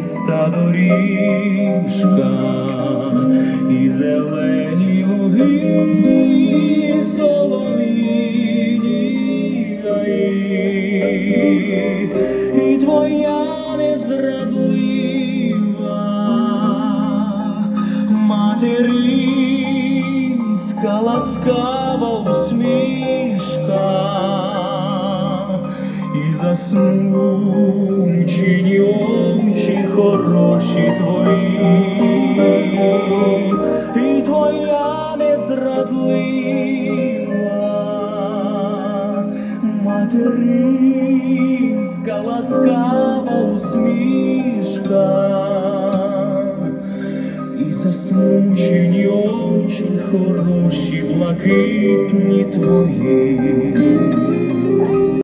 Росяниста доріжка і зелені луги гаї, і твоя незрадлива материнська ласкава усмішка. І засмучені материнська ласкава усмішка і засмучені очі хороші, блакитні твої.